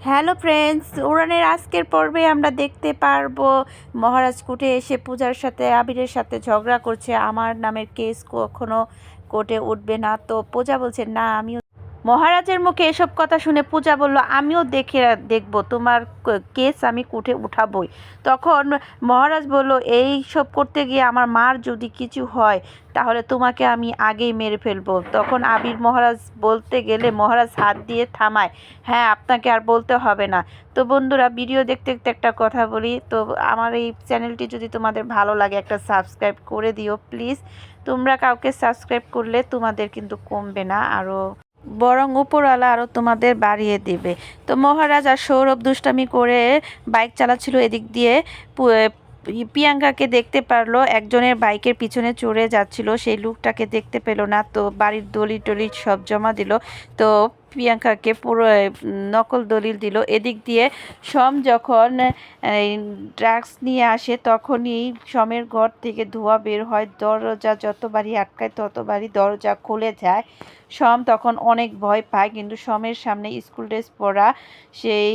Hello friends, উড়ানের আজকের পর্বে আমরা দেখতে পারব মহারাজ কুটে এসে পূজার সাথে, আবিরের সাথে ঝগড়া করছে। আমার নামের কেস কখনো কোর্টে উঠবে না। তো পূজা বলছে, না, আমিও মহারাজের মুখে এসব কথা শুনে পূজা বলল, আমিও দেখে, দেখব তোমার কেস আমি কুঠে উঠাবই। তখন মহারাজ বলল, এই সব করতে গিয়ে আমার মার যদি কিছু হয়, তাহলে তোমাকে আমি আগেই মেরে ফেলব। তখন আবির মহারাজ বলতে গেলে মহারাজ হাত দিয়ে থামায় হ্যাঁ আপনাকে আর বলতে হবে না। তো বন্ধুরা, ভিডিও দেখতে দেখতে একটা কথা বলি, তো আমার এই চ্যানেলটি যদি তোমাদের ভালো লাগে একটা সাবস্ক্রাইব করে দিও, প্লিজ। তোমরা কাউকে সাবস্ক্রাইব করলে তোমাদের কিন্তু কমবে না, আরও বরং উপরওয়ালা আরও তোমাদের বাড়িয়ে দিবে। তো মহারাজ আর সৌরভ দুষ্টামি করে বাইক চালাচ্ছিল এদিক দিয়ে। প্রিয়াঙ্কাকে দেখতে পারল, একজনের বাইকের পিছনে চড়ে যাচ্ছিল, সেই লুকটাকে দেখতে পেল না। তো বাড়ির দলি টলি সব জমা দিল। তো প্রিয়াঙ্কাকে পুরো নকল দলিল দিল। এদিক দিয়ে সম যখন ড্রাগস নিয়ে আসে, তখনই সমের ঘর থেকে ধোঁয়া বের হয়। দরজা যতবারই আটকায় ততবারই দরজা খুলে যায়। সম তখন অনেক ভয় পায়, কিন্তু সমের সামনে স্কুল ড্রেস পরা সেই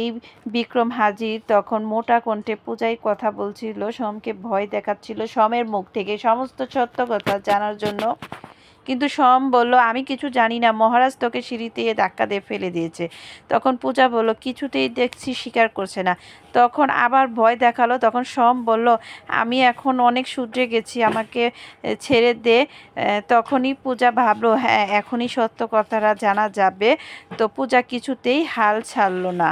বিক্রম হাজির তখন মোটা কণ্ঠে পূজায় কথা বলছিল। সমকে ভয় দেখাচ্ছিল। সমের মুখ থেকে সমস্ত সত্য কথা জানার জন্য কিন্তু সম বলল, আমি কিছু জানি না, মহারাজ তোকে সিঁড়িতে ধাক্কা দিয়ে ফেলে দিয়েছে। তখন পূজা বলল, কিছুতেই দেখছি স্বীকার করছে না। তখন আবার ভয় দেখাল, তখন সম বলল, আমি এখন অনেক সূর্যে গেছি, আমাকে ছেড়ে দে। তখনই পূজা ভাবলো হ্যাঁ এখনই সত্য কথাটা জানা যাবে। তো পূজা কিছুতেই হাল ছাড়লো না।